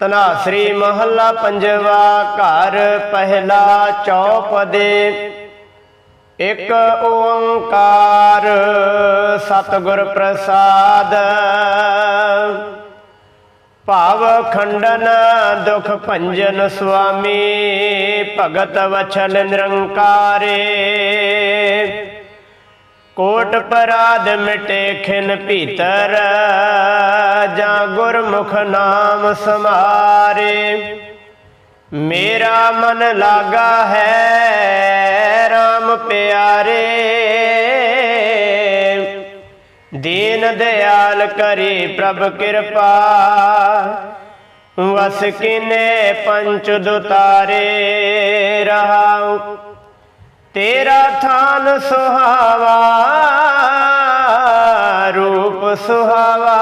ਤਨਾਸਰੀ ਮਹੱਲਾ ਪੰਜਵਾ ਘਰ, ਪਹਿਲਾ ਚੌਪਦੇ ਇੱਕ ਓੰਕਾਰ ਸਤਿਗੁਰ ਪ੍ਰਸਾਦ। ਭਾਵ ਖੰਡਨ ਦੁਖ ਭੰਜਨ ਸੁਆਮੀ, ਭਗਤ ਵਛਲ ਨਿਰੰਕਾਰੇ। ਕੋਟ ਪਰਾਧ ਮਿਟੇ ਖਿਨ ਭੀਤਰ, ਜਾਂ ਗੁਰਮੁਖ ਨਾਮ ਸਮਾਰੇ। ਮੇਰਾ ਮਨ ਲਾਗਾ ਹੈ RAM ਪਿਆਰੇ। ਦੀਨ ਦਿਆਲ ਕਰੀ ਪ੍ਰਭ ਕਿਰਪਾ। ਵਸ ਕਿਨੇ ਪੰਚ ਦੁਤਾਰੇ ਰਹਾਉ। ਤੇਰਾ ਥਾਨ ਸੁਹਾਵਾ, ਰੂਪ ਸੁਹਾਵਾ।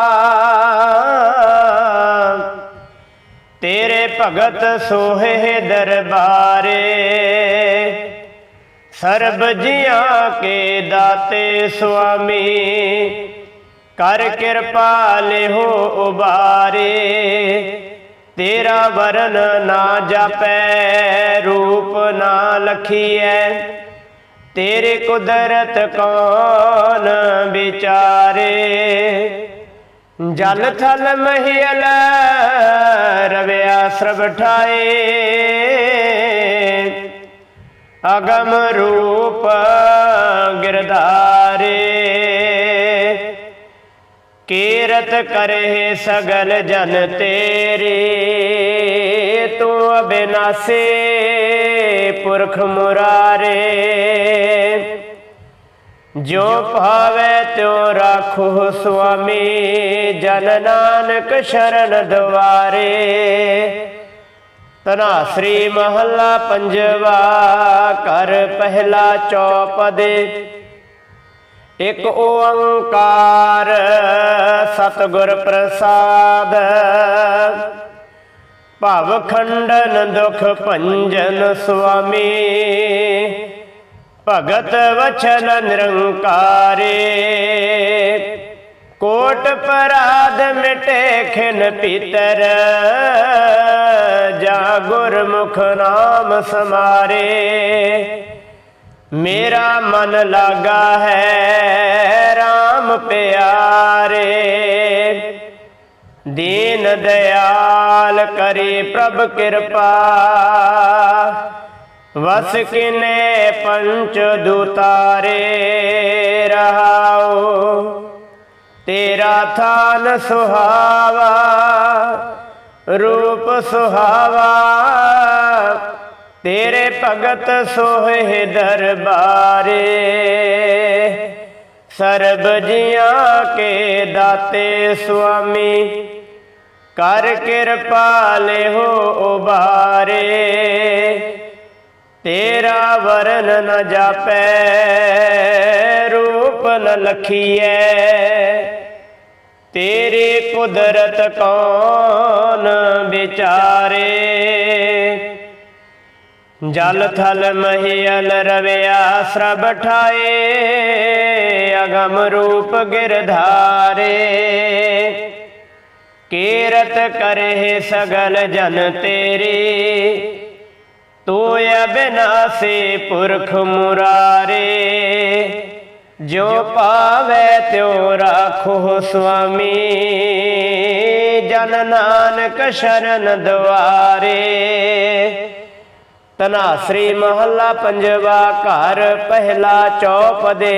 ਤੇਰੇ ਭਗਤ ਸੋਹੇ ਦਰਬਾਰੇ, ਸਰਬ ਜੀਆਂ ਕੇ ਦਾਤੇ ਸੁਆਮੀ, ਕਰ ਕਿਰਪਾ ਲਿਹੋ ਉਬਾਰੇ। ਤੇਰਾ ਵਰਨ ਨਾ ਜਾਪੈ, ਰੂਪ ਨਾ ਲਖੀਐ। ਤੇਰੇ ਕੁਦਰਤ ਕੌਣ ਵਿਚਾਰੇ? ਜਲ ਥਲ ਮਹਿਲ ਰਵਿਆ ਸਰਬ ਠਾਏ। ਅਗਮ ਰੂਪ ਗਿਰਧਾਰੇ। ਕੀਰਤ ਕਰੇ ਸਗਲ ਜਨ ਤੇਰੇ, ਤੂੰ ਅਬਿਨਾਸੀ ਪੁਰਖ ਮੁਰਾਰੇ। ਜੋ ਭਾਵੇ ਤਿਉ ਰਾਖੋ ਸੁਆਮੀ, ਜਨ ਨਾਨਕ ਸ਼ਰਨ ਦੁਆਰੇ ਤਨਾਸਰੀ ਮਹੱਲਾ ਪੰਜਵਾ ਕਰ ਪਹਿਲਾ ਚੌਪਦੇ। ਇਕ ਓੰਕਾਰ ਸਤਿਗੁਰ ਪ੍ਰਸਾਦ। ਭਵ ਖੰਡਨ ਦੁਖ ਭੰਜਨ ਸੁਆਮੀ। ਭਗਤ ਵਚਨ ਨਿਰੰਕਾਰੇ। ਕੋਟ ਪਰਾਧ ਮਿਟੇ ਖਿਨ ਪੀਤਰ। ਜਾ ਗੁਰਮੁਖ ਨਾਮ ਸਮਾਰੇ। ਮੇਰਾ ਮਨ ਲਾਗਾ ਹੈ RAM ਪਿਆਰੇ। ਦੀਨ ਦਿਆਲ ਕਰੇ ਪ੍ਰਭ ਕਿਰਪਾ। ਵਸ ਕਿਨੇ ਪੰਚ ਦੁਤਾਰੇ ਰਹਾਉ। ਤੇਰਾ ਥਾਨ ਸੁਹਾਵਾ, ਰੂਪ ਸੁਹਾਵਾ। ਤੇਰੇ ਭਗਤ ਸੋਹੇ ਦਰਬਾਰੇ, ਸਰਬ ਜੀਆਂ ਕੇ ਦਾਤੇ ਸੁਆਮੀ, ਕਰ ਕਿਰਪਾ ਲਿਹੋ ਉਬਾਰੇ। ਤੇਰਾ ਵਰਨ ਨ ਜਾਪੈ, ਰੂਪ ਨ ਲਖੀਐ। ਤੇਰੇ ਕੁਦਰਤ ਕੌਣ ਵਿਚਾਰੇ? ਜਲ ਥਲ ਮਹੀਲ ਰਵਿਆ ਸਰਬ ਠਾਏ ਅਗਮ ਰੂਪ ਗਿਰਧਾਰੇ ਕੀਰਤ ਕਰੇ ਸਗਲ ਜਨ ਤੇਰੀ ਤੂੰ ਅਬਿਨਾਸੀ ਪੁਰਖ ਮੁਰਾਰੇ। ਜੋ ਪਾਵੇ ਤਿਉ ਰਾਖੋ ਸੁਆਮੀ, ਜਨ ਨਾਨਕ ਸ਼ਰਨ ਦੁਆਰੇ। ਤਨਾਸਰੀ ਮਹੱਲਾ ਪੰਜਵਾ ਘਰ, ਪਹਿਲਾ ਚੌਪਦੇ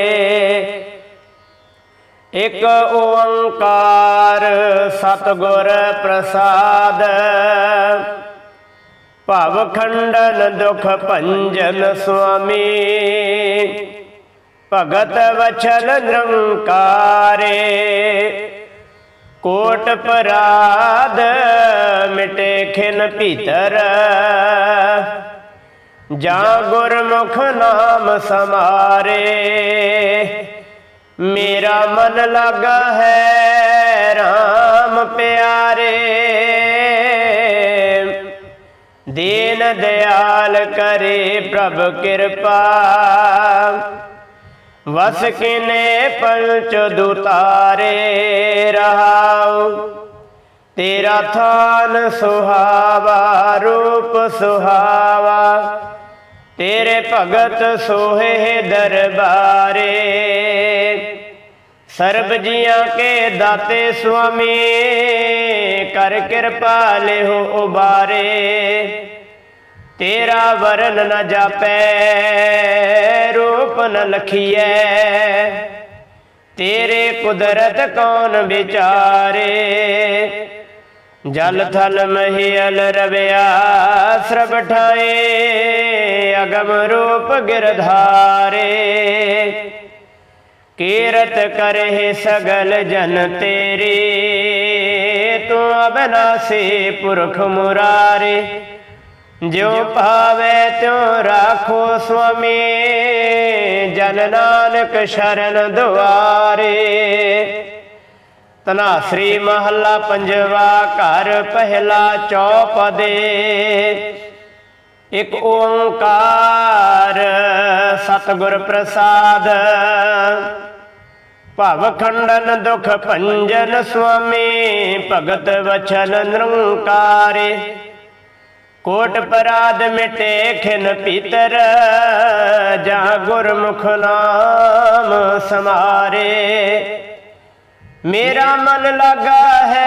ਇਕ ਓੰਕਾਰ ਸਤਿਗੁਰ ਪ੍ਰਸਾਦ। ਭਵ ਖੰਡਨ ਦੁਖ ਭੰਜਨ ਸੁਆਮੀ। ਭਗਤ ਵਛਲ ਨਿਰੰਕਾਰੇ। ਕੋਟ ਪਰਾਧ ਮਿਟੇ ਖਿਨ ਭੀਤਰ। ਜਾਂ ਗੁਰਮੁਖ ਨਾਮ ਸਮਾਰੇ। ਮੇਰਾ ਮਨ ਲਾਗਾ ਹੈ RAM ਪਿਆਰੇ। ਦੀਨ ਦਿਆਲ ਕਰੇ ਪ੍ਰਭ ਕਿਰਪਾ। ਵਸ ਕਿਨੇ ਪੰਚ ਦੁਤਾਰੇ ਰਹਾਉ। ਤੇਰਾ ਥਾਨ ਸੁਹਾਵਾ, ਰੂਪ ਸੁਹਾਵਾ। ਤੇਰੇ ਭਗਤ ਸੋਹੇ ਦਰਬਾਰੇ। ਸਰਬ ਜੀਆਂ ਕੇ ਦਾਤੇ ਸੁਆਮੀ, ਕਰ ਕਿਰਪਾ ਲਿਓ ਉਬਾਰੇ। ਤੇਰਾ ਵਰਨ ਨ ਜਾਪੈ, ਰੂਪ ਨ ਲਖੀਐ। ਤੇਰੇ ਕੁਦਰਤ ਕੌਣ ਵਿਚਾਰੇ? ਜਲ ਥਲ ਮਹੀਲ ਰਵਿਆ ਸਰਬ ਠਾਏ, ਅਗਮ ਰੂਪ ਗਿਰਧਾਰੇ ਕੀਰਤ ਕਰੇ ਸਗਲ ਜਨ ਤੇਰੇ, ਤੂੰ ਅਬਨਾਸੀ ਪੁਰਖ ਮੁਰਾਰੇ। ਜਿਉ ਭਾਵੇ ਤਿਉ ਰਾਖੋ ਸੁਆਮੀ, ਜਨ ਨਾਨਕ ਸ਼ਰਨ ਦੁਆਰੇ। ਤਨਾਸਰੀ ਮਹੱਲਾ ਪੰਜਵਾ ਘਰ ਪਹਿਲਾ ਚੌਪਦੇ ਇਕ ਓੰਕਾਰ ਸਤਿਗੁਰ ਪ੍ਰਸਾਦ। ਭਵ ਖੰਡਨ ਦੁਖ ਭੰਜਨ ਸੁਆਮੀ, ਭਗਤ ਵਚਨ ਨਿਰੰਕਾਰੇ। ਕੋਟ ਪਰਾਦ ਮਿਟੇ ਖਿਨ ਪੀਤਰ, ਜਾਂ ਗੁਰਮੁਖ ਨਾਮ ਸਮਾਰੇ। ਮੇਰਾ ਮਨ ਲਗਾ ਹੈ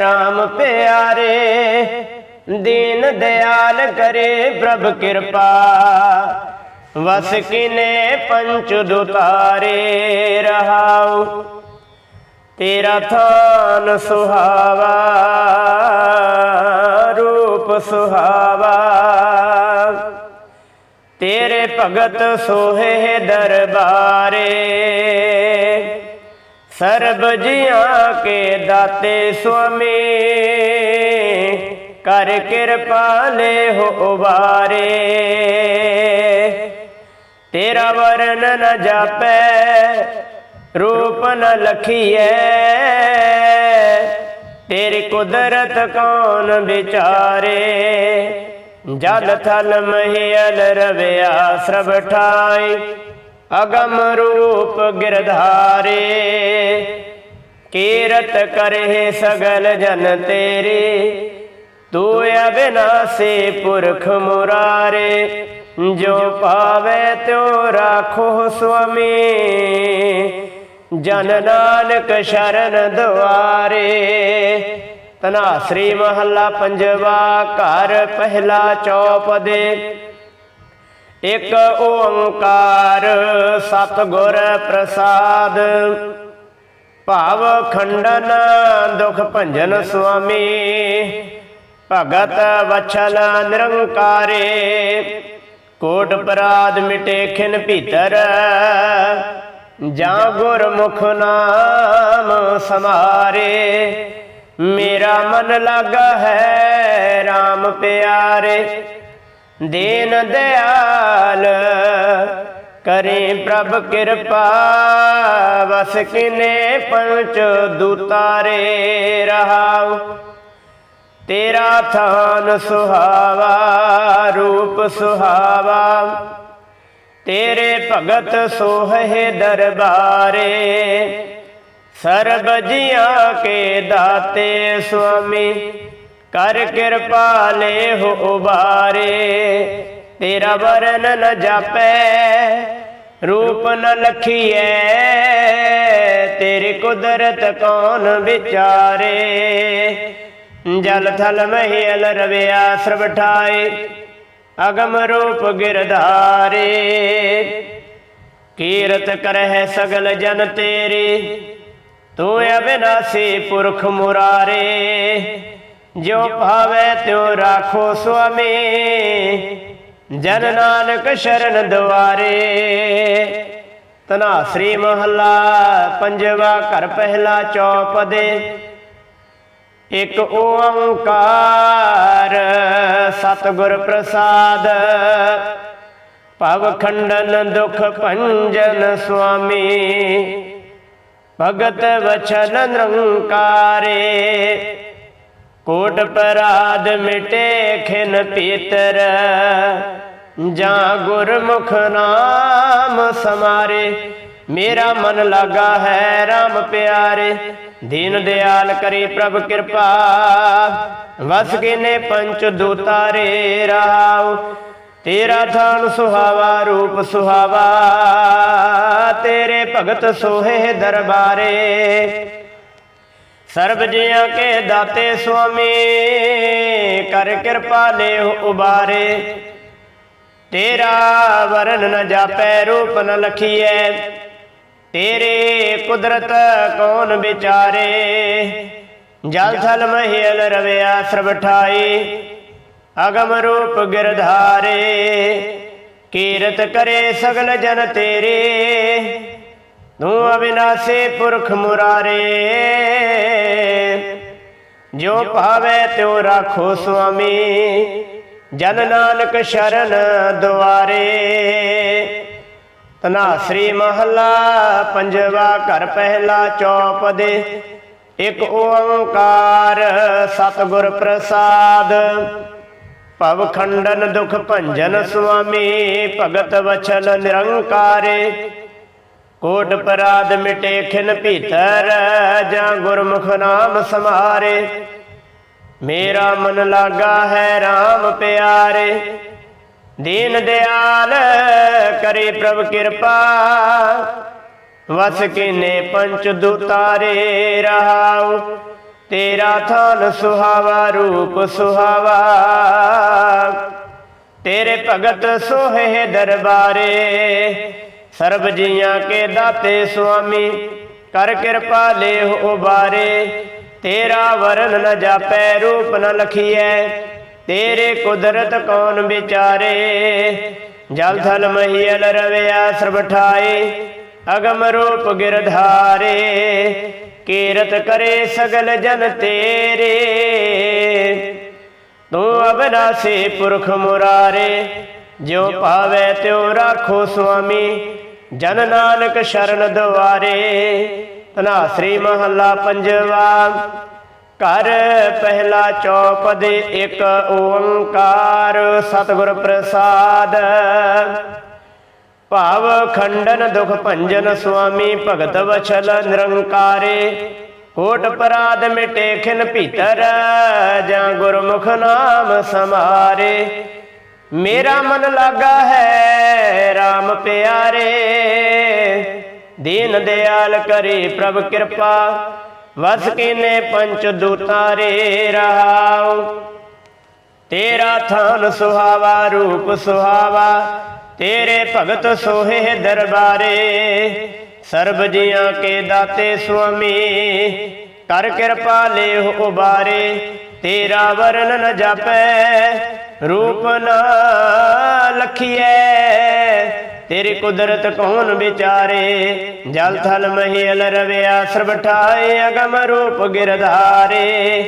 RAM ਪਿਆਰੇ, ਦੀਨ ਦਿਆਲ ਕਰੇ ਪ੍ਰਭ ਕਿਰਪਾ। ਵਸ ਕਿਨੇ ਪੰਚ ਦੁਤਾਰੇ ਰਹਾਉ, ਤੇਰਾ ਥਾਨ ਸੁਹਾਵਾ, ਰੂਪ ਸੁਹਾਵਾ। ਤੇਰੇ ਭਗਤ ਸੋਹੇ ਦਰਬਾਰੇ। ਸਰਬ ਜੀਆਂ ਕੇ ਦਾਤੇ ਸੁਆਮੀ, ਕਰ ਕਿਰਪਾ ਲੈ ਹੋ ਉਬਾਰੇ। ਤੇਰਾ ਵਰਨ ਨ ਜਾਪੈ, ਰੂਪ ਨ ਲਖੀਐ। ਤੇਰੀ ਕੁਦਰਤ ਕੌਣ ਵਿਚਾਰੇ? ਜਲ ਥਲ ਮਹੀਲ ਰਵਿਆ ਸਰਬ ਠਾਈ, ਅਗਮ ਰੂਪ ਗਿਰਧਾਰੇ ਕੀਰਤ ਕਰੇ ਸਗਲ ਜਨ ਤੇਰੇ, ਤੂੰ ਅਬਿਨਾਸੀ ਪੁਰਖ ਮੁਰਾਰੇ। ਜੋ ਪਾਵੇ ਤਿਉ ਰਾਖੋ ਸੁਆਮੀ, ਜਨ ਨਾਨਕ ਸ਼ਰਨ ਦੁਆਰੇ। ਤਨਾਸਰੀ ਮਹੱਲਾ ਪੰਜਵਾ ਘਰ ਪਹਿਲਾ ਚੌਪਦੇ ਇਕ ਓੰਕਾਰ ਸਤਿਗੁਰ ਪ੍ਰਸਾਦ। ਭਾਵ ਖੰਡਨ ਦੁਖ ਭੰਜਨ ਸੁਆਮੀ। ਭਗਤ ਵਛਲ ਨਿਰੰਕਾਰੇ। ਕੋਟ ਪਰਾਦ ਮਿਟੇ ਖਿਨ ਭੀਤਰ। ਜਾਂ ਗੁਰਮੁਖ ਨਾਮ ਸਮਾਰੇ। ਮੇਰਾ ਮਨ ਲਾਗਾ ਹੈ RAM ਪਿਆਰੇ, ਦੀਨ ਦਿਆਲ ਕਰੇ ਪ੍ਰਭ ਕਿਰਪਾ, ਵਸ ਕਿਨੇ ਪੰਚ ਦੂਤਾਰੇ ਰਹਾਉ। ਤੇਰਾ ਥਾਨ ਸੁਹਾਵਾ, ਰੂਪ ਸੁਹਾਵਾ। ਤੇਰੇ ਭਗਤ ਸੋਹੇ ਦਰਬਾਰੇ ਸਰਬ ਜੀਆਂ ਕੇ ਦਾਤੇ ਸੁਆਮੀ, ਕਰ ਕਿਰਪਾ ਲੈ ਹੋ ਉਬਾਰੇ। ਤੇਰਾ ਵਰਨ ਨ ਜਾਪੈ, ਰੂਪ ਨ ਲਖੀਐ। ਤੇਰੀ ਕੁਦਰਤ ਕੌਣ ਵਿਚਾਰੇ? ਜਲ ਥਲ ਮਹਿਲ ਰਵਿਆ ਸਰਬ ਅਗਮ ਰੂਪ ਗਿਰਧਾਰੇ ਕੀਰਤ ਕਰਹਿ ਸਗਲ ਜਨ ਤੇਰੀ ਤੂੰ ਅਬਿਨਾਸੀ ਪੁਰਖ ਮੁਰਾਰੇ, ਜੋ ਭਾਵੇ ਤਿਉ ਰਾਖੋ ਸੁਆਮੀ, ਜਨ ਨਾਨਕ ਸ਼ਰਨ ਦੁਆਰੇ ਤਨਾ ਸ੍ਰੀ ਮਹੱਲਾ ਪੰਜਵਾ ਘਰ ਪਹਿਲਾ ਚੌਪਦੇ ਇਕ ਓੰਕਾਰ ਸਤਿਗੁਰ ਪ੍ਰਸਾਦ। ਭਵ ਖੰਡਨ ਦੁਖ ਭੰਜਨ ਸੁਆਮੀ। ਭਗਤ ਵਚਨ ਨਿਰੰਕਾਰੇ ਕੋਟ ਪਰਾਦ ਮਿਟੇ ਖਿਨ ਪੀਤਰ। ਜਾਂ ਗੁਰਮੁਖ ਨਾਮ ਸਮਾਰੇ। ਮੇਰਾ ਮਨ ਲਾਗਾ ਹੈ RAM ਪਿਆਰੇ। ਦੀਨ ਦਿਆਲ ਕਰੇ ਪ੍ਰਭ ਕਿਰਪਾ। ਵਸ ਕੀਨੇ ਪੰਚ ਦੂਤਾਰੇ ਰਹਾਉ ਤੇਰਾ ਥਾਨ ਸੁਹਾਵਾ, ਰੂਪ ਸੁਹਾਵਾ, ਤੇਰੇ ਭਗਤ ਸੋਹੇ ਦਰਬਾਰੇ। ਸਰਬ ਜੀਆਂ ਕੇ ਦਾਤੇ ਸੁਆਮੀ, ਕਰ ਕਿਰਪਾ ਲੈ ਉਬਾਰੇ। ਤੇਰਾ ਵਰਨ ਨ ਜਾਪੈ, ਰੂਪ ਨ ਲਖੀਐ। ਤੇਰੇ ਕੁਦਰਤ ਕੌਣ ਵਿਚਾਰੇ? ਜਲ ਥਲ ਮਹਿਲ ਰਵਿਆ ਸਰਬ ਠਾਈ। ਅਗਮ ਰੂਪ ਗਿਰਧਾਰੇ, ਕੀਰਤ ਕਰੇ ਸਗਲ ਜਨ ਤੇਰੇ। ਤੂੰ ਅਬਿਨਾਸੀ ਪੁਰਖ ਮੁਰਾਰੇ, ਜੋ ਭਾਵੇ ਤਿਉ ਰਾਖੋ ਸੁਆਮੀ, ਜਨ ਨਾਨਕ ਸ਼ਰਨ ਦੁਆਰੇ। ਤਨਾਸਰੀ ਮਹੱਲਾ ਪੰਜਵਾ ਘਰ ਪਹਿਲਾ ਚੌਪਦੇ ਇੱਕ ਓੰਕਾਰ ਸਤਿਗੁਰ ਪ੍ਰਸਾਦ। ਭਵ ਖੰਡਨ ਦੁਖ ਭੰਜਨ ਸੁਆਮੀ, ਭਗਤ ਵਛਲ ਨਿਰੰਕਾਰੇ। ਕੋਟ ਪਰਾਦ ਮਿਟੇ ਖਿਨ ਭੀਤਰ, ਜਾਂ ਗੁਰਮੁਖ ਨਾਮ ਸਮਾਰੇ। ਮੇਰਾ ਮਨ ਲਾਗਾ ਹੈ RAM ਪਿਆਰੇ। ਦੀਨ ਦਿਆਲ ਕਰੇ ਪ੍ਰਭ ਕਿਰਪਾ। ਵਸ ਕੀਨੇ ਪੰਚ ਦੁਤਾਰੇ ਰਹਾਉ। ਤੇਰਾ ਥਾਨ ਸੁਹਾਵਾ, ਰੂਪ ਸੁਹਾਵਾ। ਤੇਰੇ ਭਗਤ ਸੋਹੇ ਦਰਬਾਰੇ, ਸਰਬ ਜੀਆਂ ਕੇ ਦਾਤੇ ਸੁਆਮੀ, ਕਰ ਕਿਰਪਾ ਲੈ ਉਬਾਰੇ ਤੇਰਾ ਵਰਨ ਨ ਜਾਪੈ, ਰੂਪ ਨ ਲਖੀਐ, ਤੇਰੇ ਕੁਦਰਤ ਕੌਣ ਵਿਚਾਰੇ। ਜਲ ਥਲ ਮਹੀਲ ਰਵਿਆ, ਸਰਬ ਠਾਏ, ਅਗਮ ਰੂਪ ਗਿਰਧਾਰੇ। ਕੀਰਤ ਕਰੇ ਸਗਲ ਜਨ ਤੇਰੇ। ਤੂੰ ਅਬਨਾਸੀ ਪੁਰਖ ਮੁਰਾਰੇ ਜੋ ਭਾਵੇ ਤਿਉ ਰਾਖੋ ਸੁਆਮੀ, ਜਨ ਨਾਨਕ ਸ਼ਰਨ ਦੁਆਰੇ ਤਨਾਸਰੀ ਮਹੱਲਾ ਪੰਜਵਾ, ਘਰ ਪਹਿਲਾ ਚੌਪਦੇ ਇੱਕ ਓੰਕਾਰ, ਸਤਿਗੁਰ ਪ੍ਰਸਾਦ। ਭਾਵ ਖੰਡਨ ਦੁਖ ਭੰਜਨ ਸੁਆਮੀ ਭਗਤ ਵਛਲ ਨਿਰੰਕਾਰੇ। ਕੋਟ ਪਰਾਧ ਮਿਟੇ ਖਿਨ ਭੀਤਰ, ਜਾਂ ਗੁਰਮੁਖ ਨਾਮ ਸਮਾਰੇ। ਮੇਰਾ ਮਨ ਲਾਗਾ ਹੈ RAM ਪਿਆਰੇ। ਦੀਨ ਦਿਆਲ ਕਰੇ ਪ੍ਰਭ ਕਿਰਪਾ, ਵਸ ਕੀਨੇ ਪੰਚ ਦੂਤਾਰੇ ਰਹਾਉ। ਤੇਰਾ ਥਾਨ ਸੁਹਾਵਾ, ਰੂਪ ਸੁਹਾਵਾ ਤੇਰੇ ਭਗਤ ਸੋਹੇ ਦਰਬਾਰੇ, ਸਰਬ ਜੀਆਂ ਕੇ ਦਾਤੇ ਸੁਆਮੀ, ਕਰ ਕਿਰਪਾ ਲੈ ਉਬਾਰੇ, ਤੇਰਾ ਵਰਨ ਨ ਜਾਪੈ, ਰੂਪ ਨ ਲਖੀਐ। ਤੇਰੀ ਕੁਦਰਤ ਕੌਣ ਵਿਚਾਰੇ, ਜਲ ਥਲ ਮਹੀਲ ਰਵਿਆ, ਸਰਬ ਠਾਏ ਅਗਮ ਰੂਪ ਗਿਰਧਾਰੇ।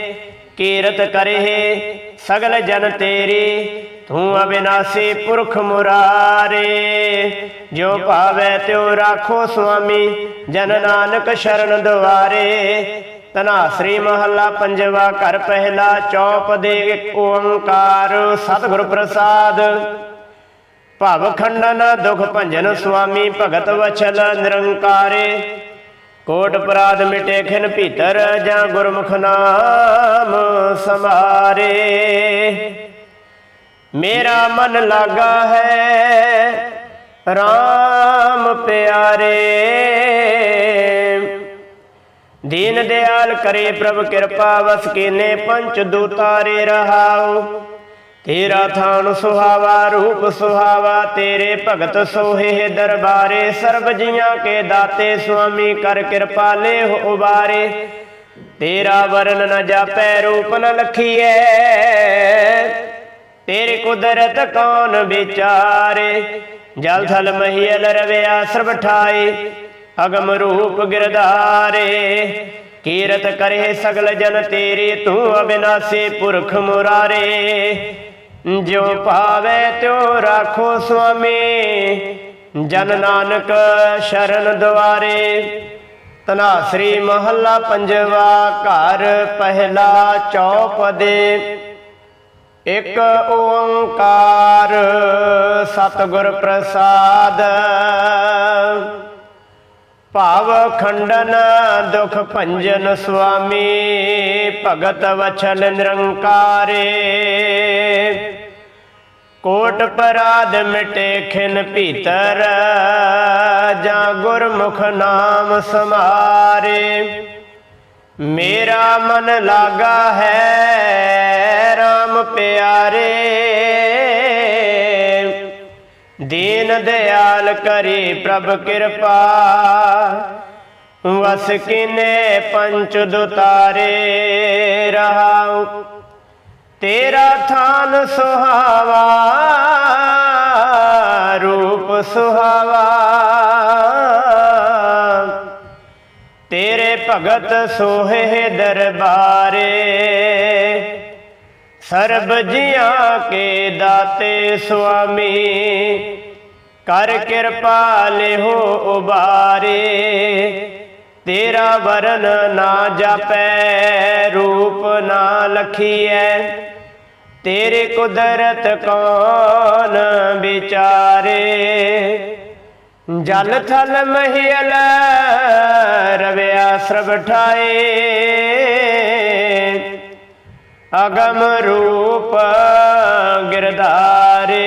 ਕੀਰਤ ਕਰੇ ਸਗਲ ਜਨ ਤੇਰੀ ਤੂੰ ਅਬਿਨਾਸੀ ਪੁਰਖ ਮੁਰਾਰੇ, ਜੋ ਭਾਵੇ ਤਿਉ ਰਾਖੋ ਸੁਆਮੀ, ਜਨ ਨਾਨਕ ਸ਼ਰਨ ਦੁਆਰੇ। ਤਨਾਸਰੀ ਮਹੱਲਾ ਪੰਜਵਾ ਘਰ ਪਹਿਲਾ ਚੌਪ ਦੇ ਇੱਕ ਓੰਕਾਰ, ਸਤਿਗੁਰ ਪ੍ਰਸਾਦ। ਭਵ ਖੰਡਨ, ਦੁਖ ਭੰਜਨ ਸੁਆਮੀ, ਭਗਤ ਵਛਲ ਨਿਰੰਕਾਰੇ। ਕੋਟ ਪਰਾਧ ਮਿਟੇ ਖਿਨ ਭੀਤਰ, ਜਾਂ ਗੁਰਮੁਖ ਨਾਮ ਸਮਾਰੇ ਮੇਰਾ ਮਨ ਲਾਗਾ ਹੈ। RAM ਪਿਆਰੇ। ਦੀਨ ਦਿਆਲ ਕਰੇ ਪ੍ਰਭ ਕਿਰਪਾ, ਵਸ ਕੀਨੇ ਪੰਚ ਦੂਤਾਰੇ ਰਹਾਉ। ਤੇਰਾ ਥਾਨ ਸੁਹਾਵਾ, ਰੂਪ ਸੁਹਾਵਾ, ਤੇਰੇ ਭਗਤ ਸੋਹੇ ਦਰਬਾਰੇ। ਸਰਬ ਜੀਆਂ ਕੇ ਦਾਤੇ ਸੁਆਮੀ ਕਰ ਕਿਰਪਾ ਲੈ ਉਬਾਰੇ। ਤੇਰਾ ਵਰਨ ਨ ਜਾਪੈ, ਰੂਪ ਨ ਲਖੀਐ। ਤੇਰੀ ਕੁਦਰਤ ਕੌਣ ਵਿਚਾਰੇ? ਜਲ ਥਲ ਮਹੀਲ ਰਵਿਆ ਸਰਬ ਠਾਈ ਅਗਮ ਰੂਪ ਗਿਰਧਾਰੇ। ਕੀਰਤ ਕਰੇ ਸਗਲ ਜਨ ਤੇਰੀ, ਤੂੰ ਅਬਿਨਾਸੀ ਪੁਰਖ ਮੁਰਾਰੇ। ਜੋ ਭਾਵੇ ਤਿਉ ਰਾਖੋ ਸੁਆਮੀ, ਜਨ ਨਾਨਕ ਸ਼ਰਨ ਦੁਆਰੇ। ਤਨਾਸਰੀ ਮਹੱਲਾ ਪੰਜਵਾ ਘਰ, ਪਹਿਲਾ ਚੌਪਦੇ। ਇਕ ਓੰਕਾਰ ਸਤਿਗੁਰ ਪ੍ਰਸਾਦ। ਭਾਵ ਖੰਡਨ ਦੁਖ ਭੰਜਨ ਸੁਆਮੀ, ਭਗਤ ਵਚਨ ਨਿਰੰਕਾਰੇ। ਕੋਟ ਪਰਾਧ ਮਿਟੇ ਖਿਨ ਭੀਤਰ, ਜਾਂ ਗੁਰਮੁਖ ਨਾਮ ਸਮਾਰੇ। ਮੇਰਾ ਮਨ ਲਾਗਾ ਹੈ ਪਿਆਰੇ, ਦੀਨ ਦਿਆਲ ਕਰੀ ਪ੍ਰਭ ਕਿਰਪਾ। ਵਸ ਕਿਨੇ ਪੰਚ ਦੁਤਾਰੇ ਰਹਾਉ, ਤੇਰਾ ਥਾਨ ਸੁਹਾਵਾ, ਰੂਪ ਸੁਹਾਵਾ। ਤੇਰੇ ਭਗਤ ਸੋਹੇ ਦਰਬਾਰੇ ਸਰਬ ਜੀਆਂ ਕੇ ਦਾਤੇ ਸੁਆਮੀ। ਕਰ ਕਿਰਪਾ ਲਿਹੋ ਉਬਾਰੇ। ਤੇਰਾ ਵਰਨ ਨਾ ਜਾਪੈ, ਰੂਪ ਨਾ ਲਖੀਐ। ਤੇਰੇ ਕੁਦਰਤ ਕੌਣ ਵਿਚਾਰੇ? ਜਲ ਥਲ ਮਹਿਲ ਰਵਿਆ ਸਰਬ ਠਾਏ। ਅਗਮ ਰੂਪ ਗਿਰਧਾਰੇ।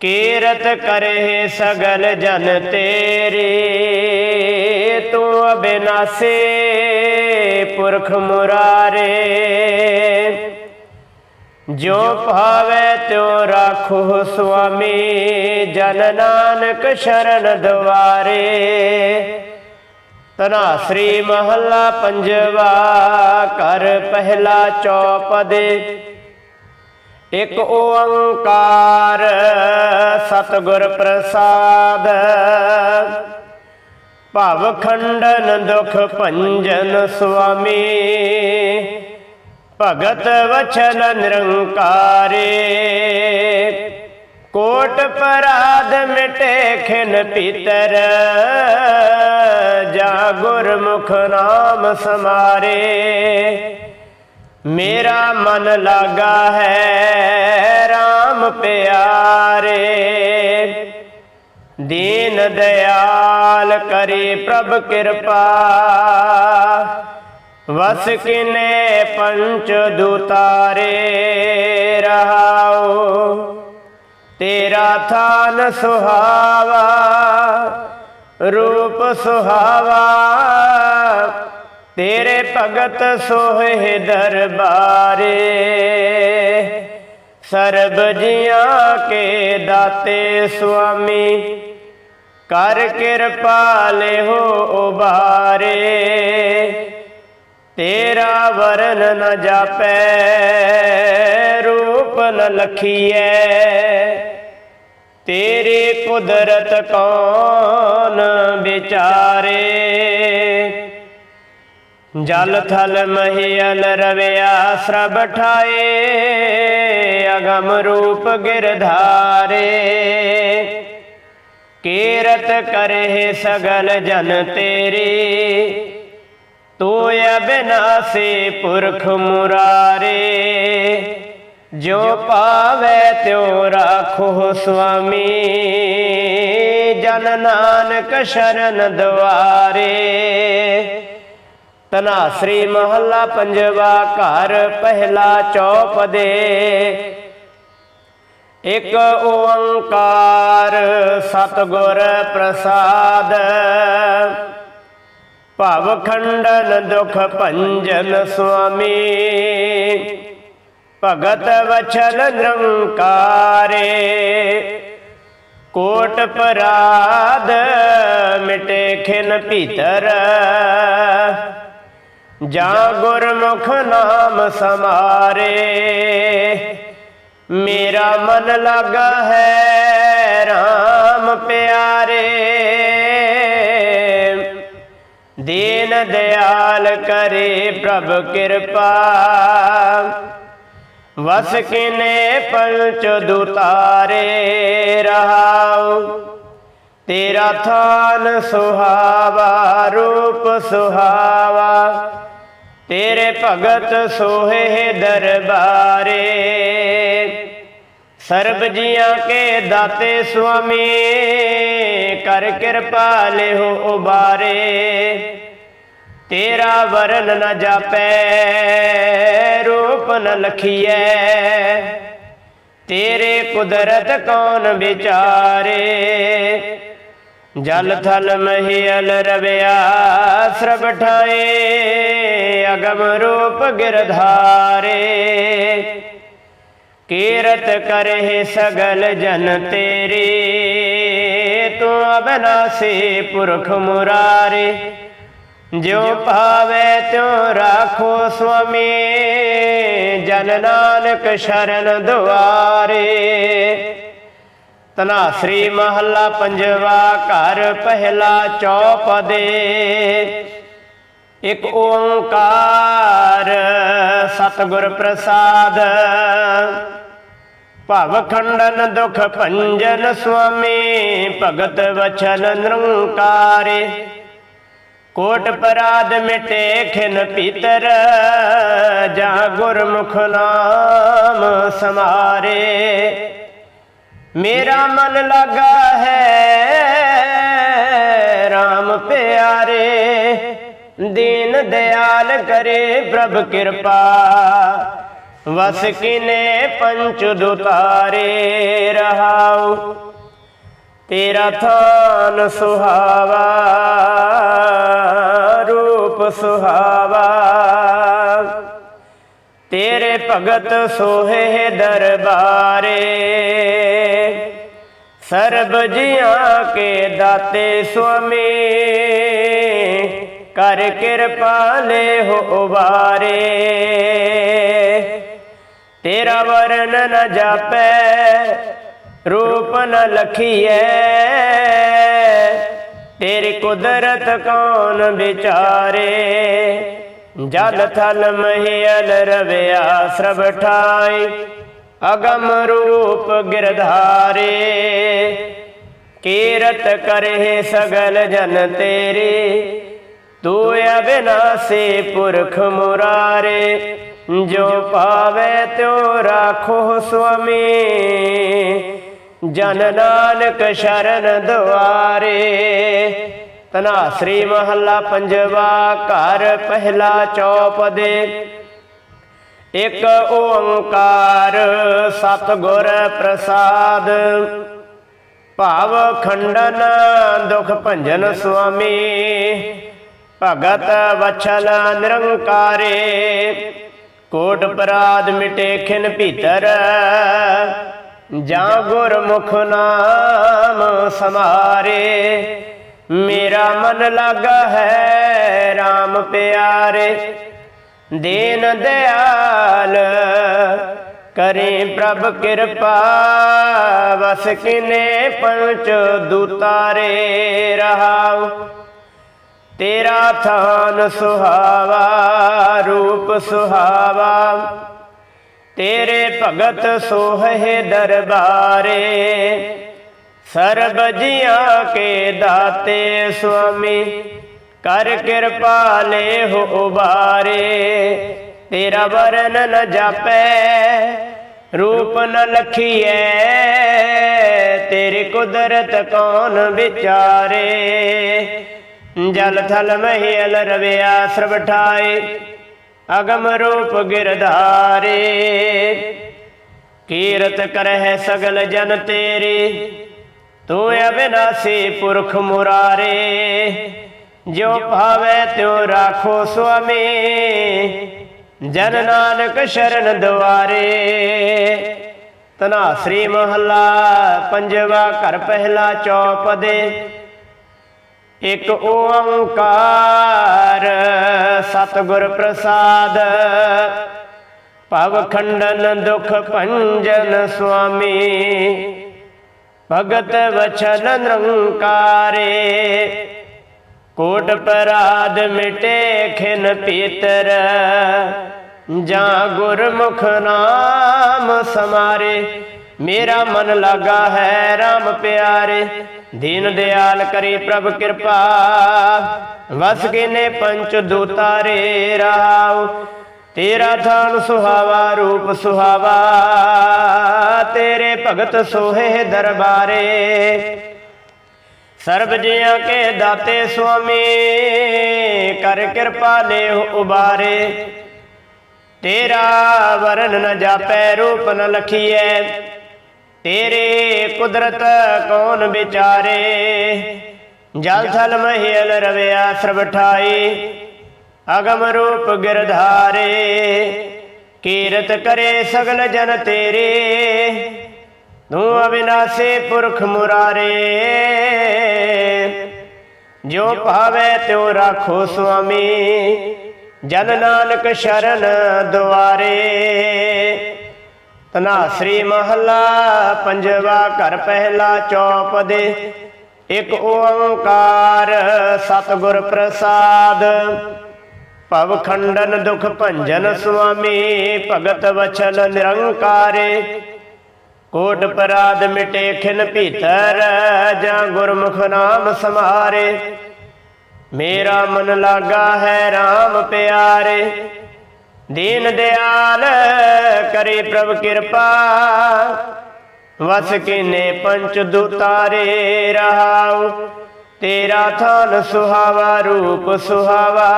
ਕੀਰਤ ਕਰੇ ਸਗਲ ਜਨ ਤੇਰੇ। ਤੂੰ ਅਬਿਨਾਸੀ ਪੁਰਖ ਮੁਰਾਰੇ। ਜੋ ਭਾਵੇ ਤਿਉ ਰਾਖੋ ਸੁਆਮੀ ਜਨ ਨਾਨਕ ਸ਼ਰਨ ਦੁਆਰੇ ਤਨਾ ਸ੍ਰੀ ਮਹੱਲਾ ਪੰਜਵਾ ਕਰ ਪਹਿਲਾ ਚੌਪਦੇ। ਇਕ ਓੰਕਾਰ ਸਤਿਗੁਰ ਪ੍ਰਸਾਦ। ਭਵ ਖੰਡਨ ਦੁਖ ਭੰਜਨ ਸੁਆਮੀ। ਭਗਤ ਵਚਨ ਨਿਰੰਕਾਰੇ। ਕੋਟ ਪਰਾਧ ਮਿਟੇ ਖਿਨ ਪੀਤਰ, ਜਾ ਗੁਰਮੁਖ ਨਾਮ ਸਮਾਰੇ। ਮੇਰਾ ਮਨ ਲਾਗਾ ਹੈ RAM ਪਿਆਰੇ। ਦੀਨ ਦਿਆਲ ਕਰੇ ਪ੍ਰਭ ਕਿਰਪਾ। ਵਸ ਕਿਨੇ ਪੰਚ ਦੁਤਾਰੇ ਰਹਾਉ ਤੇਰਾ ਥਾਨ ਸੁਹਾਵਾ, ਰੂਪ ਸੁਹਾਵਾ। ਤੇਰੇ ਭਗਤ ਸੋਹੇ ਦਰਬਾਰੇ, ਸਰਬ ਜੀਆਂ ਕੇ ਦਾਤੇ ਸੁਆਮੀ, ਕਰ ਕਿਰਪਾ ਲਿਹੋ ਉਬਾਰੇ। ਤੇਰਾ ਵਰਨ ਨ ਜਾਪੈ, ਰੂਪ ਨ ਲਖੀਐ। ਤੇਰੇ ਕੁਦਰਤ ਕੌਣ ਵਿਚਾਰੇ? ਜਲ ਥਲ ਮਹੀਲ ਰਵਿਆ ਸਰਬ ਠਾਏ, ਅਗਮ ਰੂਪ ਗਿਰਧਾਰੇ ਕੀਰਤ ਕਰੇ ਸਗਲ ਜਨ ਤੇਰੀ, ਤੂੰ ਅਬਿਨਾਸੀ ਪੁਰਖ ਮੁਰਾਰੇ। ਜੋ ਪਾਵੇ ਤਿਉ ਰਾਖੋ ਸੁਆਮੀ। ਜਨ ਨਾਨਕ ਸ਼ਰਨ ਦੁਆਰੇ ਤਨਾਸਰੀ ਮਹੱਲਾ ਪੰਜਵਾ ਘਰ ਪਹਿਲਾ ਚੌਪ ਦੇ। ਇਕ ਓੰਕਾਰ ਸਤਿਗੁਰ ਪ੍ਰਸਾਦ। ਭਵ ਖੰਡਨ ਦੁਖ ਭੰਜਨ ਸੁਆਮੀ। ਭਗਤ ਵਚਨ ਨਿਰੰਕਾਰੇ, ਕੋਟ ਪਰਾਧ ਮਿਟੇ ਖਿਨ ਭੀਤਰ। ਜਾਂ ਗੁਰਮੁਖ ਨਾਮ ਸਮਾਰੇ, ਮੇਰਾ ਮਨ ਲਾਗਾ ਹੈ RAM ਪਿਆਰੇ। ਦੀਨ ਦਿਆਲ ਕਰੇ ਪ੍ਰਭ ਕਿਰਪਾ ਵਸ ਕਿਨੇ ਪੰਚ ਦੁਤਾਰੇ ਰਹਾਉ। ਤੇਰਾ ਥਾਨ ਸੁਹਾਵਾ, ਰੂਪ ਸੁਹਾਵਾ। ਤੇਰੇ ਭਗਤ ਸੋਹੇ ਦਰਬਾਰੇ। ਸਰਬ ਜੀਆਂ ਕੇ ਦਾਤੇ ਸੁਆਮੀ, ਕਰ ਕਿਰਪਾ ਲਿਓ ਉਬਾਰੇ। ਤੇਰਾ ਵਰਨ ਨ ਜਾਪੈ, ਰੂਪ ਨ ਲਖੀਐ। ਤੇਰੇ ਕੁਦਰਤ ਕੌਣ ਵਿਚਾਰੇ? ਜਲ ਥਲ ਮਹੀਲ ਰਵਿਆ ਸਰਬ ਠਾਏ, ਅਗਮ ਰੂਪ ਗਿਰਧਾਰੇ ਕੀਰਤ ਕਰੇ ਸਗਲ ਜਨ ਤੇਰੇ, ਤੂੰ ਅਬਨਾਸੀ ਪੁਰਖ ਮੁਰਾਰੇ। ਜਿਉ ਭਾਵੇ ਤਿਉ ਰਾਖੋ ਸੁਆਮੀ, ਜਨ ਨਾਨਕ ਸ਼ਰਨ ਦੁਆਰੇ। ਤਨਾਸਰੀ ਮਹੱਲਾ ਪੰਜਵਾ ਘਰ ਪਹਿਲਾ ਚੌਪਦੇ ਇਕ ਓੰਕਾਰ ਸਤਿਗੁਰ ਪ੍ਰਸਾਦ। ਭਵ ਖੰਡਨ ਦੁਖ ਭੰਜਨ ਸੁਆਮੀ, ਭਗਤ ਵਚਨ ਨਿਰੰਕਾਰੇ। ਕੋਟ ਪਰਾਦ ਮਿਟੇ ਖਿਨ ਪੀਤਰ, ਜਾਂ ਗੁਰਮੁਖ ਨਾਮ ਸਮਾਰੇ। ਮੇਰਾ ਮਨ ਲਗਾ ਹੈ RAM ਪਿਆਰੇ, ਦੀਨ ਦਿਆਲ ਕਰੇ ਪ੍ਰਭ ਕਿਰਪਾ। ਵਸ ਕਿਨੇ ਪੰਚ ਦੁਤਾਰੇ ਰਹਾਉ। ਤੇਰਾ ਥਾਨ ਸੁਹਾਵਾ, ਰੂਪ ਸੁਹਾਵਾ। ਤੇਰੇ ਭਗਤ ਸੋਹੇ ਦਰਬਾਰੇ, ਸਰਬ ਜੀਆਂ ਕੇ ਦਾਤੇ ਸੁਆਮੀ, ਕਰ ਕਿਰਪਾ ਲੈ ਹੋ ਉਬਾਰੇ। ਤੇਰਾ ਵਰਨ ਨ ਜਾਪੈ ਰੂਪ ਨ ਲਖੀਐ, ਤੇਰੀ ਕੁਦਰਤ ਕੌਣ ਵਿਚਾਰੇ? ਜਲ ਥਲ ਮਹੀਲ ਰਵਿਆ ਸਰਬ ਠਾਈ, ਅਗਮ ਰੂਪ ਗਿਰਧਾਰੇ। ਕੀਰਤ ਕਰੇ ਸਗਲ ਜਨ ਤੇਰੀ, ਤੂੰ ਅਬਿਨਾਸੀ ਪੁਰਖ ਮੁਰਾਰੇ। ਜੋ ਪਾਵੇ ਤਿਉ ਰਾਖੋ ਸੁਆਮੀ ਜਨ ਨਾਨਕ ਸ਼ਰਨ ਦੁਆਰੇ। ਤਨਾਸਰੀ ਮਹੱਲਾ ਪੰਜਵਾ ਘਰ ਪਹਿਲਾ ਚੌਪ ਦੇ। ਇਕ ਓੰਕਾਰ ਸਤਿਗੁਰ ਪ੍ਰਸਾਦ। ਭਾਵ ਖੰਡਨ ਦੁਖ ਭੰਜਨ ਸੁਆਮੀ। ਭਗਤ ਵਛਲ ਨਿਰੰਕਾਰੇ। ਕੋਟ ਪਰਾਦ ਮਿਟੇ ਖਿਨ ਭੀਤਰ। ਜਾਂ ਗੁਰਮੁਖ ਨਾਮ ਸਮਾਰੇ, ਮੇਰਾ ਮਨ ਲੱਗਾ ਹੈ RAM ਪਿਆਰੇ। ਦੀਨ ਦਿਆਲ ਕਰੇ ਪ੍ਰਭ ਕਿਰਪਾ, ਵਸ ਕਿਨੇ ਪੰਚ ਦੂਤਾਰੇ ਰਹਾਉ। ਤੇਰਾ ਥਾਨ ਸੁਹਾਵਾ, ਰੂਪ ਸੁਹਾਵਾ। ਤੇਰੇ ਭਗਤ ਸੋਹੇ ਦਰਬਾਰੇ, ਸਰਬ ਜੀਆਂ ਕੇ ਦਾਤੇ ਸੁਆਮੀ, ਕਰ ਕਿਰਪਾ ਲੈ ਹੋ ਉਬਾਰੇ। ਤੇਰਾ ਵਰਨ ਨ ਜਾਪੈ, ਰੂਪ ਨ ਲਖੀਐ, ਤੇਰੀ ਕੁਦਰਤ ਕੌਣ ਵਿਚਾਰੇ। ਜਲ ਥਲ ਮਹਿਲ ਰਵਿਆ ਸਰਬ ਠਾਏ। ਅਗਮ ਰੂਪ ਗਿਰਧਾਰੇ ਕੀਰਤ ਕਰਹਿ ਸਗਲ ਜਨ ਤੇਰੀ। ਤੂੰ ਅਬਿਨਾਸੀ ਪੁਰਖ ਮੁਰਾਰੇ। ਜੋ ਭਾਵੇ ਤਿਉ ਰਾਖੋ ਸੁਆਮੀ। ਜਨ ਨਾਨਕ ਸ਼ਰਨ ਦੁਆਰੇ। ਤਨਾਸਰੀ ਮਹੱਲਾ ਪੰਜਵਾ ਘਰ ਪਹਿਲਾ ਚੌਪਦੇ। ਇਕ ਓੰਕਾਰ ਸਤਿਗੁਰ ਪ੍ਰਸਾਦ। ਭਵ ਖੰਡਨ ਦੁਖ ਭੰਜਨ ਸੁਆਮੀ। ਭਗਤ ਵਚਨ ਨਿਰੰਕਾਰੇ। ਕੋਟ ਪਰਾਧ ਮਿਟੇ ਖਿਨ ਪੀਤਰ। ਜਾਂ ਗੁਰਮੁਖ ਨਾਮ ਸਮਾਰੇ। ਮੇਰਾ ਮਨ ਲਾਗਾ ਹੈ RAM ਪਿਆਰੇ, ਦੀਨ ਦਿਆਲ ਕਰੇ ਪ੍ਰਭ ਕਿਰਪਾ। ਵਸ ਗਿਨੇ ਪੰਚ ਦੂਤਾਰੇ ਰਾਵ ਤੇਰਾ ਥਾਨ ਸੁਹਾਵਾ ਰੂਪ ਸੁਹਾਵਾ। ਤੇਰੇ ਭਗਤ ਸੋਹੇ ਦਰਬਾਰੇ, ਸਰਬ ਜੀਆਂ ਕੇ ਦਾਤੇ ਸੁਆਮੀ, ਕਰ ਕਿਰਪਾ ਲੈ ਉਬਾਰੇ। ਤੇਰਾ ਵਰਨ ਨ ਜਾਪੈ, ਰੂਪ ਨ ਲਖੀਐ। ਤੇਰੇ ਕੁਦਰਤ ਕੌਣ ਵਿਚਾਰੇ? ਜਲ ਥਲ ਮਹਿਲ ਰਵਿਆ ਸਰਬਠਾਈ ਅਗਮ ਰੂਪ ਗਿਰਧਾਰੇ ਕੀਰਤ ਕਰੇ ਸਗਲ ਜਨ ਤੇਰੇ, ਤੂੰ ਅਬਿਨਾਸੀ ਪੁਰਖ ਮੁਰਾਰੇ। ਜੋ ਭਾਵੇ ਤਿਉ ਰਾਖੋ ਸੁਆਮੀ, ਜਨ ਨਾਨਕ ਸ਼ਰਨ ਦੁਆਰੇ। ਤਨਾਸਰੀ ਮਹੱਲਾ ਪੰਜਵਾ ਘਰ ਪਹਿਲਾ ਚੌਪ ਦੇ। ਇੱਕ ਓੰਕਾਰ ਸਤਿਗੁਰ ਪ੍ਰਸਾਦ। ਭਵ ਖੰਡਨ ਦੁਖ ਭੰਜਨ ਸੁਆਮੀ ਭਗਤ ਵਚਨ ਨਿਰੰਕਾਰੇ। ਕੋਟ ਪਰਾਦ ਮਿਟੇ ਖਿਨ ਭੀਤਰ ਜਾਂ ਗੁਰਮੁਖ ਨਾਮ ਸਮਾਰੇ। ਮੇਰਾ ਮਨ ਲਾਗਾ ਹੈ RAM ਪਿਆਰੇ। ਦੀਨ ਦਿਆਲ ਕਰੇ ਪ੍ਰਭ ਕਿਰਪਾ। ਵਸ ਕੀਨੇ ਪੰਚ ਦੁਤਾਰੇ ਰਹਾਉ, ਤੇਰਾ ਥਾਨ ਸੁਹਾਵਾ, ਰੂਪ ਸੁਹਾਵਾ।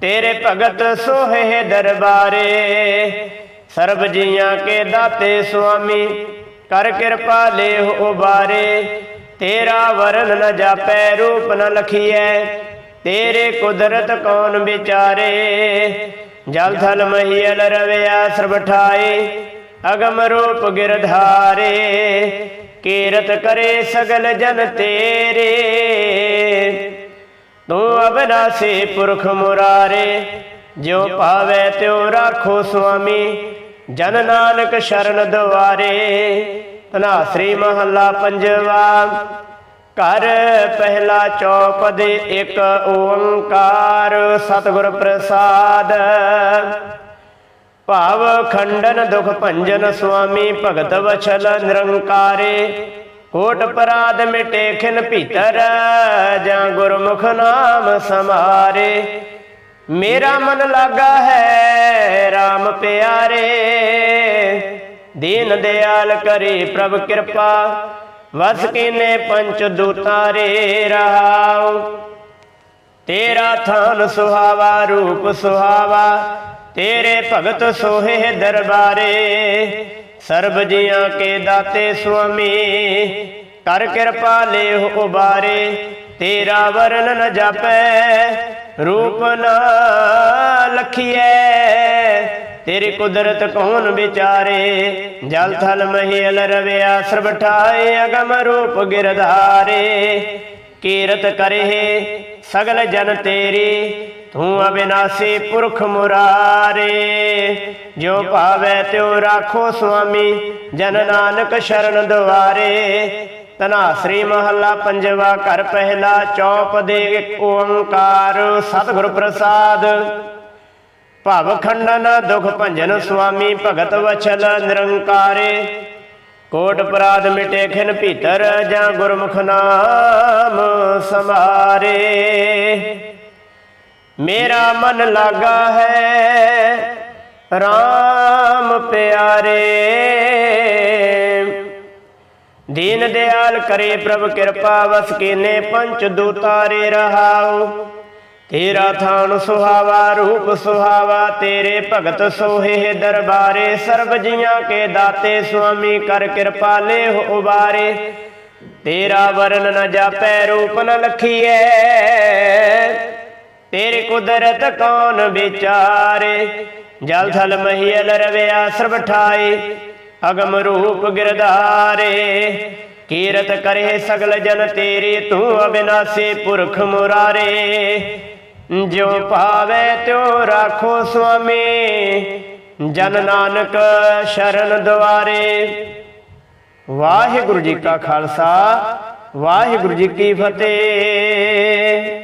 ਤੇਰੇ ਭਗਤ ਸੋਹੇ ਦਰਬਾਰੇ, ਸਰਬ ਜੀਆਂ ਕੇ ਦਾਤੇ ਸੁਆਮੀ, ਕਰ ਕਿਰਪਾ ਲੈ ਉਬਾਰੇ। ਤੇਰਾ ਵਰਨ ਨ ਜਾਪੈ, ਰੂਪ ਨ ਲਖੀਐ ਤੇਰੇ ਕੁਦਰਤ ਕੌਣ ਵਿਚਾਰੇ? ਜਲ ਥਲ ਮਹੀਲ ਰਵਿਆ ਸਰਬਠਾਏ ਅਗਮ ਰੂਪ ਗਿਰਧਾਰੇ ਕੀਰਤ ਕਰੇ ਸਗਲ ਜਨ ਤੇਰੇ। ਤੂੰ ਅਬਨਾਸੀ ਪੁਰਖ ਮੁਰਾਰੇ, ਜਿਉ ਭਾਵੇ ਤਿਉ ਰਾਖੋ ਸੁਆਮੀ, ਜਨ ਨਾਨਕ ਸ਼ਰਨ ਦੁਆਰੇ। ਤਨਾਸਰੀ ਮਹੱਲਾ ਪੰਜਵਾ ਘਰ ਪਹਿਲਾ ਚੌਪਦੇ ਇੱਕ ਓੰਕਾਰ, ਸਤਿਗੁਰ ਪ੍ਰਸਾਦ। ਭਾਵ ਖੰਡਨ ਦੁਖ ਭੰਜਨ ਸੁਆਮੀ ਭਗਤ ਵਛਲ ਨਿਰੰਕਾਰੇ। ਕੋਟ ਪਰਾਦ ਮਿਟੇ ਖਿਨ ਭੀਤਰ, ਜਾਂ ਗੁਰਮੁਖ ਨਾਮ ਸਮਾਰੇ। ਮੇਰਾ ਮਨ ਲਾਗਾ ਹੈ RAM ਪਿਆਰੇ। ਦੀਨ ਦਿਆਲ ਕਰੇ ਪ੍ਰਭ ਕਿਰਪਾ। ਵਸ ਕੀਨੇ ਪੰਚ ਦੂਤਾਰੇ ਰਹਾਉ। ਤੇਰਾ ਥਾਨ ਸੁਹਾਵਾ, ਰੂਪ ਸੁਹਾਵਾ, ਤੇਰੇ ਭਗਤ ਸੋਹੇ ਦਰਬਾਰੇ। ਸਰਬ ਜੀਆਂ ਕੇ ਦਾਤੇ ਸੁਆਮੀ, ਕਰ ਕਿਰਪਾ ਲੈ ਉਬਾਰੇ। ਤੇਰਾ ਵਰਨ ਨ ਜਾਪੈ, ਰੂਪ ਨਾ ਲਖੀਐ। ਤੇਰੀ ਕੁਦਰਤ ਕੌਣ ਵਿਚਾਰੇ? ਜਲ ਥਲ ਮਹੀਲ ਰਵਿਆ ਸਰਬਠਾਏ ਅਗਮ ਰੂਪ ਗਿਰਧਾਰੇ। ਕੀਰਤ ਕਰੇ ਸਗਲ ਜਨ ਤੇਰੀ, ਤੂੰ ਅਬਿਨਾਸੀ ਪੁਰਖ ਮੁਰਾਰੇ। ਜੋ ਭਾਵੇ ਤਿਉ ਰਾਖੋ ਸੁਆਮੀ, ਜਨ ਨਾਨਕ ਸ਼ਰਨ ਦੁਆਰੇ। ਤਨਾਸਰੀ ਮਹੱਲਾ ਪੰਜਵਾ ਘਰ, ਪਹਿਲਾ ਚੌਪ ਦੇ ਓੰਕਾਰ, ਸਤਿਗੁਰ ਪ੍ਰਸਾਦ। ਭਵ ਖੰਡਨ, ਦੁਖ ਭੰਜਨ ਸੁਆਮੀ ਭਗਤ ਵਛਲ ਨਿਰੰਕਾਰੇ। ਕੋਟ ਪਰਾਧ ਮਿਟੇ ਖਿਨ ਭੀਤਰ ਜਾਂ ਗੁਰਮੁਖ ਨਾਮ ਸਮਾਰੇ ਮੇਰਾ ਮਨ ਲਾਗਾ ਹੈ RAM ਪਿਆਰੇ। ਦੀਨ ਦਿਆਲ ਕਰੇ ਪ੍ਰਭ ਕਿਰਪਾ, ਵਸ ਕੀਨੇ ਪੰਚ ਦੂਤਾਰੇ ਰਹਾਉ। ਤੇਰਾ ਥਾਨ ਸੁਹਾਵਾ, ਰੂਪ ਸੁਹਾਵਾ, ਤੇਰੇ ਭਗਤ ਸੋਹੇ ਦਰਬਾਰੇ, ਸਰਬ ਜੀਆਂ ਕੇ ਦਾਤੇ ਸੁਆਮੀ ਕਰ ਕਿਰਪਾ ਲੈ ਉਬਾਰੇ। ਤੇਰਾ ਵਰਨ ਨ ਜਾਪੈ, ਰੂਪ ਨ ਲਖੀਐ। ਤੇਰੀ ਕੁਦਰਤ ਕੌਣ ਵਿਚਾਰੇ? ਜਲ ਥਲ ਮਹੀਲ ਰਵਿਆ ਸਰਬ ਠਾਏ, ਅਗਮ ਰੂਪ ਗਿਰਧਾਰੇ। ਕੀਰਤ ਕਰੇ ਸਗਲ ਜਨ ਤੇਰੀ, ਤੂੰ ਅਬਿਨਾਸੀ ਪੁਰਖ ਮੁਰਾਰੇ। ਜੋ ਭਾਵੇ ਤਿਉ ਰਾਖੋ ਸੁਆਮੀ, ਜਨ ਨਾਨਕ ਸ਼ਰਨ ਦੁਆਰੇ। ਵਾਹਿਗੁਰੂ ਜੀ ਕਾ ਖਾਲਸਾ, ਵਾਹਿਗੁਰੂ ਜੀ ਕੀ ਫਤਿਹ।